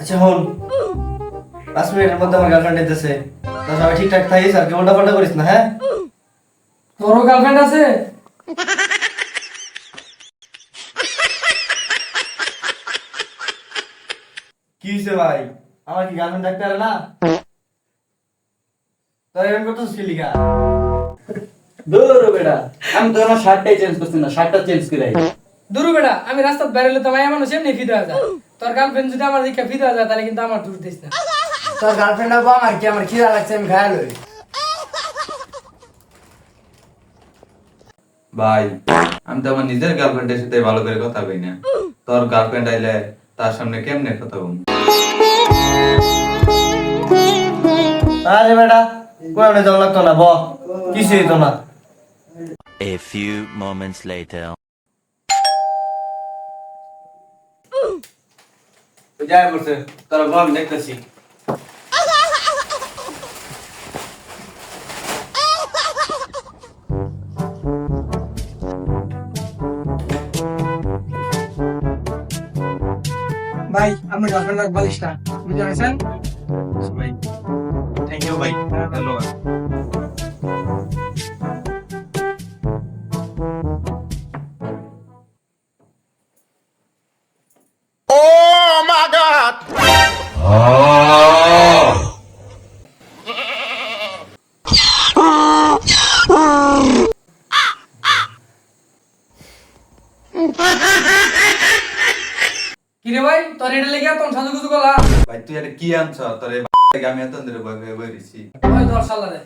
আচ্ছা হন পাঁচ মিনিটের মধ্যে আমার গার্লফ্রেন্ড এসেছে তো সবাই ঠিকঠাক থাকিস আর কেমনটা ফোনটা করিস না হ্যাঁ তোরও গার্লফ্রেন্ড আছে কি হয়েছে ভাই আমার কি গার্লফ্রেন্ড থাকতে পারে না তোর এরকম করতেছিস কি লিগা দূর বেটা আমি তো আমার শার্টটাই চেঞ্জ করছি না শার্টটা চেঞ্জ করে। দূর বেটা আমি রাস্তাত বেরোলে তো মায়া মানুষ এমনি ফিদা যায়। তোর গার্লফ্রেন্ড যদি আমার দিকে ফিদা যায় তাহলে কিন্তু আমার দূর দিস না। তোর গার্লফ্রেন্ড হব আমার কি আমার খিদা লাগছে আমি খায়া লই। ভাই আমি তো আমার নিজের গার্লফ্রেন্ডের সাথে ভালো করে কথা কই না। তোর গার্লফ্রেন্ড আইলে তার সামনে কেমনে কথা বলব? আরে বেটা কোয়ানে যাওয়া লাগতো না ব কিছু হইতো না A few moments later. যাই করছে তোরা বল দেখতেছি ভাই আপনি গার্লফ্রেন্ড রাখ বালিশটা বুঝতে পারছেন ভাই থ্যাংক ইউ ভাই ধন্যবাদ কিরে ভাই তোর এটা লেগে তোর সাজু গুজু গলা? ভাই তুই এটা কি আনছ? তোর আমি এত ধরে ভয় পেয়ে বেরিয়েছি ওই ধর সাল্লা রে